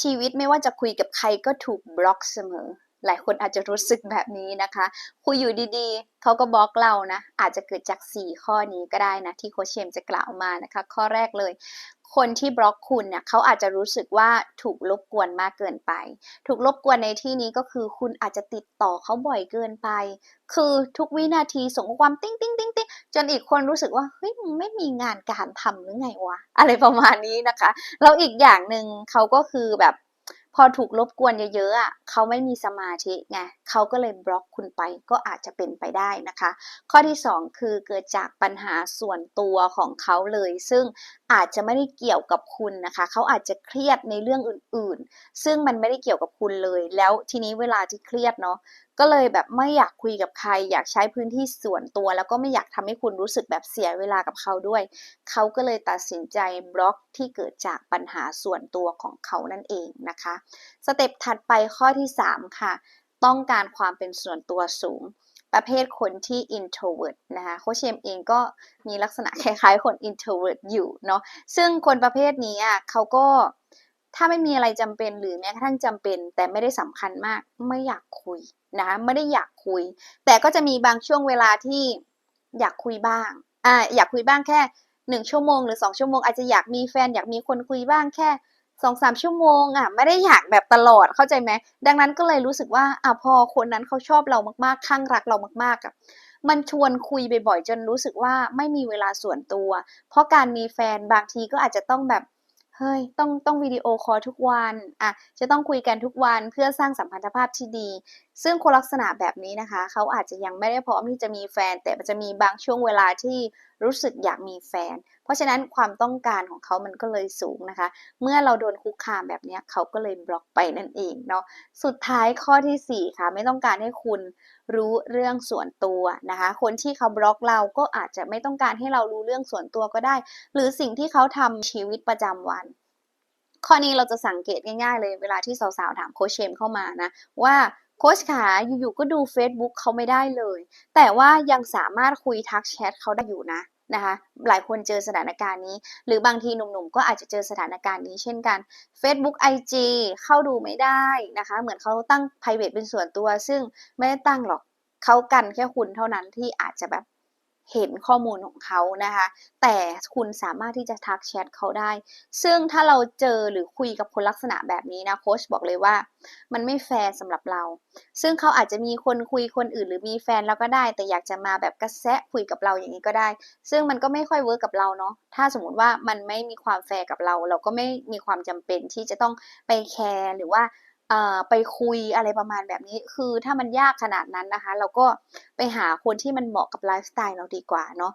ชีวิตไม่ว่าจะคุยกับใครก็ถูกบล็อกเสมอ หลายคนอาจจะรู้สึกแบบนี้นะคะ คุยอยู่ดีๆ เขาก็บล็อกเรานะ อาจจะเกิดจาก 4 ข้อนี้ก็ได้นะ ที่โคชเชมจะกล่าวมานะคะ ข้อแรกเลย คนที่บล็อกคุณเนี่ยเขาอาจจะรู้สึกว่าถูกรบกวนมากเกินไป ถูกรบกวนในที่นี้ก็คือคุณอาจจะติดต่อเขาบ่อยเกินไป คือทุกวินาทีส่งข้อความติ้งติ้งติ้งติ้งจนอีกคนรู้สึกว่าเฮ้ยมึงไม่มีงานการทำหรือไงวะอะไรประมาณนี้นะคะแล้วอีกอย่างหนึ่งเขาก็คือแบบ พอถูกรบกวนเยอะๆอะเขาไม่มีสมาธิไงเขาก็เลยบล็อกคุณไปก็อาจจะเป็นไปได้นะคะ ข้อที่ 2 คือเกิดจากปัญหาส่วนตัวของเขาเลย ซึ่งอาจจะไม่ได้เกี่ยวกับคุณนะคะเขาอาจจะเครียดในเรื่องอื่นๆ ซึ่งมันไม่ได้เกี่ยวกับคุณเลย แล้วทีนี้เวลาที่เครียดเนาะก็เลยแบบไม่อยากคุยกับใคร อยากใช้พื้นที่ส่วนตัว แล้วก็ไม่อยากทำให้คุณรู้สึกแบบเสียเวลากับเขาด้วย เขาก็เลยตัดสินใจบล็อกที่เกิดจากปัญหาส่วนตัวของเขานั่นเองนะคะ สเต็ปถัดไปข้อที่ 3 ค่ะ ต้องการความเป็นส่วนตัวสูง ประเภทคนที่ introvert นะคะโคชเชมเองก็มีลักษณะคล้ายๆคน introvert อยู่เนาะซึ่งคนประเภทนี้อะเขาก็ ถ้าไม่มีอะไรจำเป็นหรือแม้กระทั่งจำเป็น แต่ไม่ได้สำคัญมากไม่อยากคุยนะคะไม่ได้อยากคุย แต่ก็จะมีบางช่วงเวลาที่อยากคุยบ้างอ่าอยากคุยบ้างแค่หนึ่งชั่วโมงหรือสองชั่วโมงอาจจะอยากมีแฟนอยากมีคนคุยบ้างแค่สองสามชั่วโมงอะไม่ได้อยากแบบตลอดเข้าใจไหมดังนั้นก็เลยรู้สึกว่าอะพอคนนั้นเขาชอบเรามากๆข้างรักเรามากๆอะมันชวนคุยบ่อยๆจนรู้สึกว่าไม่มีเวลาส่วนตัว เพราะการมีแฟนบางทีก็อาจจะต้องแบบ เฮ้ยต้องต้องวิดีโอคอลทุกวันอะจะต้องคุยกันทุกวันเพื่อสร้างสัมพันธภาพที่ดี ซึ่งคนลักษณะแบบนี้นะคะ เขาอาจจะยังไม่ได้พร้อมที่จะมีแฟน แต่มันจะมีบางช่วงเวลาที่ รู้สึกอยากมีแฟน เพราะฉะนั้นความต้องการของเขามันก็เลยสูงนะคะ เมื่อเราโดนคุกคามแบบนี้เขาก็เลยบล็อกไปนั่นเองเนาะสุดท้ายข้อทีสี่ 4 ค่ะ ไม่ต้องการให้คุณรู้เรื่องส่วนตัวนะคะ คนที่เขาบล็อกเราก็อาจจะไม่ต้องการให้เรารู้เรื่องส่วนตัวก็ได้ หรือสิ่งที่เขาทำชีวิตประจำวันข้อนี้เราจะสังเกตง่ายๆเลยเวลาที่สาวๆถามโคชเชมเข้ามานะว่า โค้ชขาอยู่ๆก็ดู Facebook เขาไม่ได้เลย แต่ว่ายังสามารถคุยทักแชทเขาได้อยู่นะนะคะหลายคนเจอสถานการณ์นี้ หรือบางทีหนุ่มๆ ก็อาจจะเจอสถานการณ์นี้เช่นกัน Facebook IG เข้าดูไม่ได้นะคะ เหมือนเขาตั้ง private เป็นส่วนตัว ซึ่งไม่ได้ตั้งหรอกเขากันแค่คุณเท่านั้นที่อาจจะแบบ เห็นข้อมูลของเขานะคะ แต่คุณสามารถที่จะทักแชทเขาได้ ซึ่งถ้าเราเจอหรือคุยกับคนลักษณะแบบนี้นะโค้ชบอกเลยว่า มันไม่แฟร์สำหรับเรา ซึ่งเขาอาจจะมีคนคุยคนอื่น หรือมีแฟนแล้วก็ได้ แต่อยากจะมาแบบกระแซะคุยกับเราอย่างนี้ก็ได้ ซึ่งมันก็ไม่ค่อยเวิร์กกับเราเนาะถ้าสมมติว่ามันไม่มีความแฟร์กับเรา เราก็ไม่มีความจำเป็นที่จะต้องไปแคร์หรือว่า ไปคุยอะไรประมาณแบบนี้ คือถ้ามันยากขนาดนั้นนะคะ เราก็ไปหาคนที่มันเหมาะกับไลฟ์สไตล์เราดีกว่าเนาะ